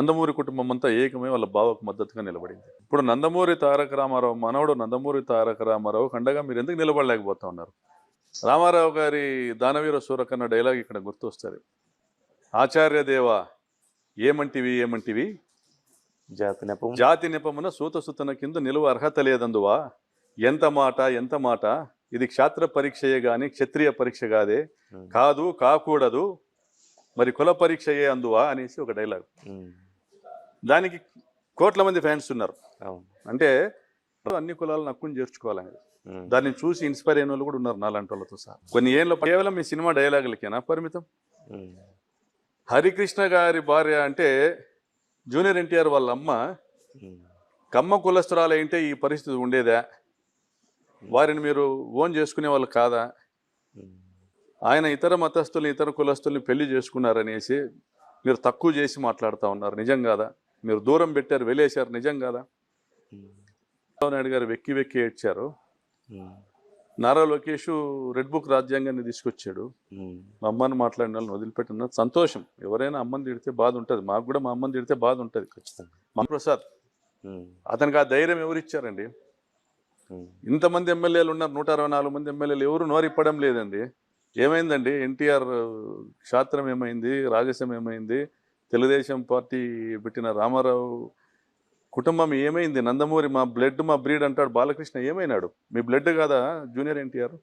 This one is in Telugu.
నందమూరి కుటుంబం అంతా ఏకమై వాళ్ళ బావకు మద్దతుగా నిలబడింది. ఇప్పుడు నందమూరి తారక రామారావు మనవడు నందమూరి తారక రామారావు ఖండగా మీరు ఎందుకు నిలబడలేకపోతా ఉన్నారు? రామారావు గారి దానవీర సూరకన్న డైలాగ్ ఇక్కడ గుర్తొస్తుంది. ఆచార్య దేవ ఏమంటివి ఏమంటివి? జాతి నెపం. జాతి నిపమున సూతసుతన కింద నిలువ అర్హత లేదందువా? ఎంత మాట ఎంత మాట? ఇది క్షాత్ర పరీక్షయే గాని క్షత్రియ పరీక్ష కాదే. కాదు కాకూడదు. మరి కుల పరీక్షయే అందువా అనేసి ఒక డైలాగ్. దానికి కోట్ల మంది ఫ్యాన్స్ ఉన్నారు. అంటే అన్ని కులాలను హక్కుని చేర్చుకోవాలని దాన్ని చూసి ఇన్స్పైర్ అయిన వాళ్ళు కూడా ఉన్నారు నాలాంటి వాళ్ళతో సహా. కొన్ని ఏళ్ళ కేవలం ఈ సినిమా డైలాగులకేనా పరిమితం? హరికృష్ణ గారి భార్య అంటే జూనియర్ ఎన్టీఆర్ వాళ్ళ అమ్మ. కమ్మ కులస్తురాలు ఏంటే ఈ పరిస్థితి ఉండేదా? వారిని మీరు ఓన్ చేసుకునే వాళ్ళు కాదా? ఆయన ఇతర మతస్థుల్ని ఇతర కులస్తుల్ని పెళ్ళి చేసుకున్నారనేసి మీరు తక్కువ చేసి మాట్లాడుతూ ఉన్నారు. నిజం కాదా? మీరు దూరం పెట్టారు వెలేశారు నిజం కాదా? చంద్రబాబు నాయుడు గారు వెక్కి వెక్కి ఏడ్చారు. నారా లోకేష్ రెడ్ బుక్ రాజ్యాంగాన్ని తీసుకొచ్చాడు. మా అమ్మని మాట్లాడిన వాళ్ళని వదిలిపెట్టిన సంతోషం. ఎవరైనా అమ్మని తిడితే బాధ ఉంటుంది మాకు కూడా మా అమ్మని తిడితే బాధ ఉంటుంది ఖచ్చితంగా. మా ప్రసాద్ ఉమ్, అతనికి ఆ ధైర్యం ఎవరు ఇచ్చారండి ఇంతమంది ఎమ్మెల్యేలు ఉన్నారు. నూట అరవై నాలుగు మంది ఎమ్మెల్యేలు ఎవరు నోరిప్పడం లేదండి. ఏమైందండి? ఎన్టీఆర్ క్షాత్రం ఏమైంది? రాజసం ఏమైంది? తెలుగుదేశం పార్టీ పెట్టిన రామారావు కుటుంబం ఏమైంది? నందమూరి మా బ్లడ్ మా బ్రీడ్ అంటాడు బాలకృష్ణ ఏమైనాడు? మీ బ్లడ్ కాదా జూనియర్ ఎన్టీఆర్?